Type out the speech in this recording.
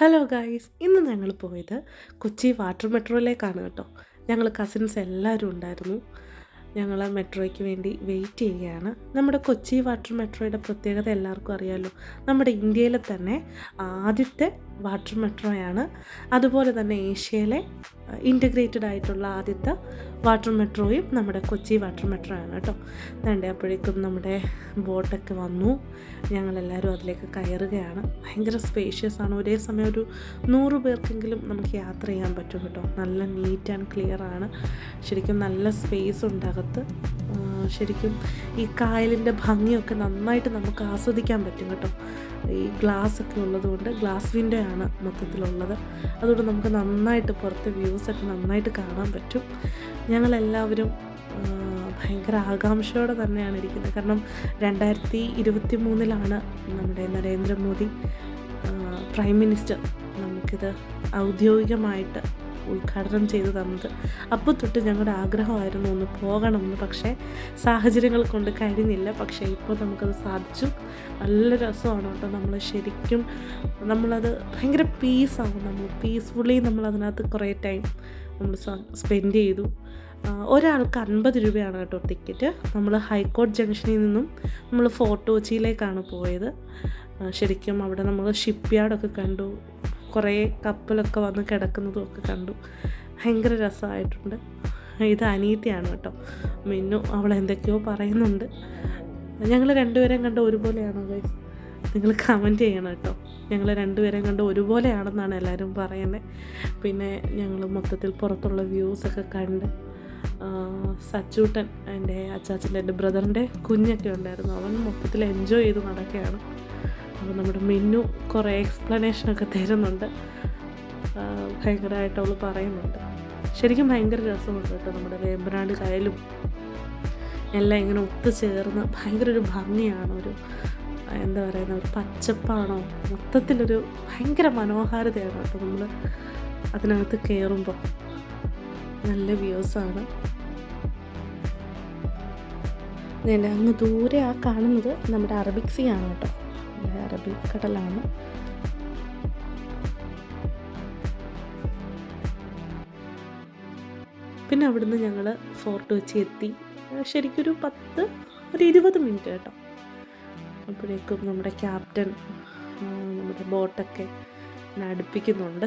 Hello guys ഇന്ന് ഞങ്ങൾ പോയത് കൊച്ചി വാട്ടർ മെട്രോയിലേക്കാണ് കേട്ടോ. ഞങ്ങൾ കസിൻസ് എല്ലാവരും ഉണ്ടായിരുന്നു. ഞങ്ങൾ ആ മെട്രോയ്ക്ക് വേണ്ടി വെയിറ്റ് ചെയ്യുകയാണ്. നമ്മുടെ കൊച്ചി വാട്ടർ മെട്രോയുടെ പ്രത്യേകത എല്ലാവർക്കും അറിയാമല്ലോ നമ്മുടെ ഇന്ത്യയിലെ തന്നെ ആദ്യത്തെ വാട്ടർ മെട്രോയാണ്. അതുപോലെ തന്നെ ഏഷ്യയിലെ ഇന്റഗ്രേറ്റഡ് ആയിട്ടുള്ള ആദ്യത്തെ വാട്ടർ മെട്രോയും നമ്മുടെ കൊച്ചി വാട്ടർ മെട്രോ ആണ് കേട്ടോ. വേണ്ട അപ്പോഴേക്കും നമ്മുടെ ബോട്ടൊക്കെ വന്നു. ഞങ്ങളെല്ലാവരും അതിലേക്ക് കയറുകയാണ്. ഭയങ്കര സ്പേഷ്യസ് ആണ്. ഒരേ സമയം ഒരു നൂറ് പേർക്കെങ്കിലും നമുക്ക് യാത്ര ചെയ്യാൻ പറ്റും കേട്ടോ. നല്ല നീറ്റ് ആൻഡ് ക്ലിയർ ആണ്. ശരിക്കും നല്ല സ്പേസ് ഉണ്ട് അകത്ത്. ശരിക്കും ഈ കായലിന്റെ ഭംഗിയൊക്കെ നന്നായിട്ട് നമുക്ക് ആസ്വദിക്കാൻ പറ്റും കേട്ടോ. ഈ ഗ്ലാസ് ഒക്കെ ഉള്ളതുകൊണ്ട് ഗ്ലാസ് വിൻഡോ ആണ് മൊത്തത്തിലുള്ളത്. അതുകൊണ്ട് നമുക്ക് നന്നായിട്ട് പുറത്തെ വ്യൂസൊക്കെ നന്നായിട്ട് കാണാൻ പറ്റും. ഞങ്ങളെല്ലാവരും ഭയങ്കര ആകാംക്ഷയോടെ തന്നെയാണ് ഇരിക്കുന്നത്. കാരണം രണ്ടായിരത്തി ഇരുപത്തി മൂന്നിലാണ് നമ്മുടെ നരേന്ദ്രമോദി പ്രൈം മിനിസ്റ്റർ നമുക്കിത് ഔദ്യോഗികമായിട്ട് ഉദ്ഘാടനം ചെയ്തു തന്നത്. അപ്പോൾ തൊട്ട് ഞങ്ങളുടെ ആഗ്രഹമായിരുന്നു ഒന്ന് പോകണമെന്ന്. പക്ഷേ സാഹചര്യങ്ങൾ കൊണ്ട് കഴിഞ്ഞില്ല. പക്ഷേ ഇപ്പോൾ നമുക്കത് സാധിച്ചു. നല്ല രസമാണ് കേട്ടോ. നമ്മൾ ശരിക്കും നമ്മളത് ഭയങ്കര പീസാകും നമ്മൾ പീസ്ഫുള്ളി നമ്മൾ അതിനകത്ത് കുറേ ടൈം നമ്മൾ സ്പെൻഡ് ചെയ്തു. ഒരാൾക്ക് അൻപത് രൂപയാണ് കേട്ടോ ടിക്കറ്റ് നമ്മൾ ഹൈക്കോർട്ട് ജംഗ്ഷനിൽ നിന്നും നമ്മൾ ഫോർട്ട് കൊച്ചിയിലേക്കാണ് പോയത്. ശരിക്കും അവിടെ നമ്മൾ ഷിപ്പ് യാർഡൊക്കെ കണ്ടു. കുറേ കപ്പലൊക്കെ വന്ന് കിടക്കുന്നതും ഒക്കെ കണ്ടു. ഭയങ്കര രസമായിട്ടുണ്ട്. ഇത് അനീതിയാണ് കേട്ടോ. മിന്നു അവൾ എന്തൊക്കെയോ പറയുന്നുണ്ട്. ഞങ്ങൾ രണ്ടുപേരെയും കണ്ട് ഒരുപോലെയാണോ ഗൈസ് നിങ്ങൾ കമന്റ് ചെയ്യണം കേട്ടോ. ഞങ്ങൾ രണ്ടുപേരെയും കണ്ട് ഒരുപോലെയാണെന്നാണ് എല്ലാവരും പറയുന്നത്. പിന്നെ ഞങ്ങൾ മൊത്തത്തിൽ പുറത്തുള്ള വ്യൂസൊക്കെ കണ്ട് സച്ചൂട്ടൻ എന്റെ അച്ചാച്ചന്റെ എന്റെ ബ്രദറിന്റെ കുഞ്ഞൊക്കെ ഉണ്ടായിരുന്നു. അവൻ മൊത്തത്തിൽ എൻജോയ് ചെയ്ത് നടക്കുകയാണ്. അപ്പോൾ നമ്മുടെ മിന്നു കുറേ എക്സ്പ്ലനേഷനൊക്കെ തരുന്നുണ്ട്. ഭയങ്കരമായിട്ട് അവൾ പറയുന്നുണ്ട്. ശരിക്കും ഭയങ്കര രസമുണ്ട് കേട്ടോ നമ്മുടെ വേമ്പനാട് കായലും എല്ലാം ഇങ്ങനെ ഒത്തുചേർന്ന്. ഭയങ്കര ഒരു ഭംഗിയാണ് ഒരു എന്താ പറയുന്ന ഒരു പച്ചപ്പാണോ? മൊത്തത്തിലൊരു ഭയങ്കര മനോഹാരിതയാണ് കേട്ടോ നമ്മൾ അതിനകത്ത് കയറുമ്പോൾ നല്ല വ്യൂസാണ് അങ്ങ് ദൂരെ ആ കാണുന്നത് നമ്മുടെ അറബിക് സീ ആണ് കേട്ടോ. അറബിക്കടലാണ് പിന്നെ അവിടുന്ന് ഞങ്ങൾ ഫോർട്ട് വെച്ച് എത്തി. ശരിക്കൊരു പത്ത് ഒരു ഇരുപത് മിനിറ്റ് കേട്ടോ. അപ്പോഴേക്കും നമ്മുടെ ക്യാപ്റ്റൻ നമ്മുടെ ബോട്ടൊക്കെ അടുപ്പിക്കുന്നുണ്ട്.